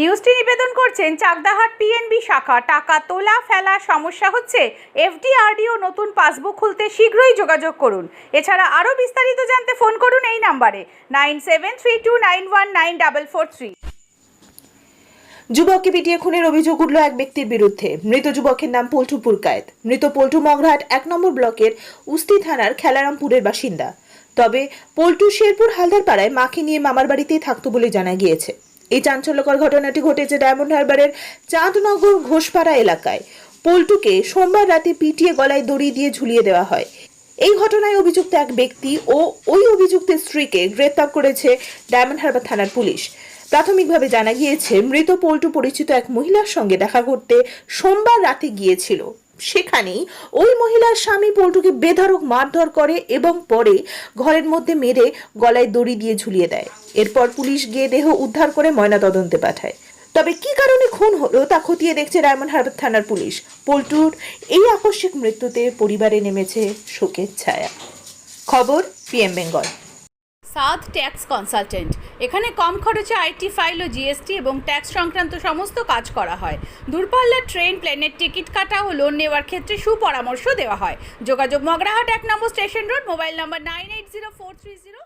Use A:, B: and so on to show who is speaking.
A: নিউজটি নিবেদন করছেন চাকদাহাট পিএনবি শাখা। টাকা তোলা, ফেলা সমস্যা হচ্ছে। এফডিআরডিও নতুন পাসবুক খুলতে শীঘ্রই যোগাযোগ করুন। এছাড়া আরও বিস্তারিত জানতে ফোন করুন এই নাম্বারে nine seven three two nine one nine double four three.
B: যুবককে পিটিয়ে খুনের অভিযোগ উঠল এক ব্যক্তির বিরুদ্ধে। মৃত যুবকের নাম পল্টু পুরকায়েত। মৃত পল্টু মগরাহাট এক নম্বর ব্লকের উস্তি থানার খেলারামপুরের বাসিন্দা। তবে পল্টু শেরপুর হালদার পাড়ায় মাকে নিয়ে মামার বাড়িতেই থাকতো বলে জানা গিয়েছে। এই চাঞ্চল্যকর ঘটনাটি ঘটেছে ডায়মন্ড হারবারের চাঁদনগর ঘোষপাড়া এলাকায়। পল্টুকে সোমবার রাতে পিটিয়ে গলায় দড়ি দিয়ে ঝুলিয়ে দেওয়া হয়। এই ঘটনায় অভিযুক্ত এক ব্যক্তি ও ওই অভিযুক্তের স্ত্রীকে গ্রেপ্তার করেছে ডায়মন্ড হারবার থানার পুলিশ। প্রাথমিকভাবে জানা গিয়েছে, মৃত পল্টু পরিচিত এক মহিলার সঙ্গে দেখা করতে সোমবার রাতে গিয়েছিল। সেখানেই ওই মহিলার স্বামী পল্টুকে বেধড়ক মারধর করে এবং পরে ঘরের মধ্যে মেরে গলায় দড়ি দিয়ে ঝুলিয়ে দেয়। এরপর পুলিশ গিয়ে দেহ উদ্ধার করে ময়নাতদন্তে পাঠায়। তবে কি কারণে খুন হলো তা খতিয়ে দেখছে ডায়মন্ড হারবার থানার পুলিশ। পল্টুর এই আকস্মিক মৃত্যুতে পরিবারে নেমেছে শোকের ছায়া। খবর PM Bengal.
A: Saad tax consultant. এখানে কম খরচে আইটি, ফাইল ও জিএসটি এবং ট্যাক্স সংক্রান্ত সমস্ত কাজ করা হয়। দূরপাল্লার ট্রেন, প্লেনের টিকিট কাটা ও লোন নেওয়ার ক্ষেত্রে সুপরামর্শ দেওয়া হয়। যোগাযোগ মগরাহাট এক নম্বর station road, mobile number nine eight zero four three zero.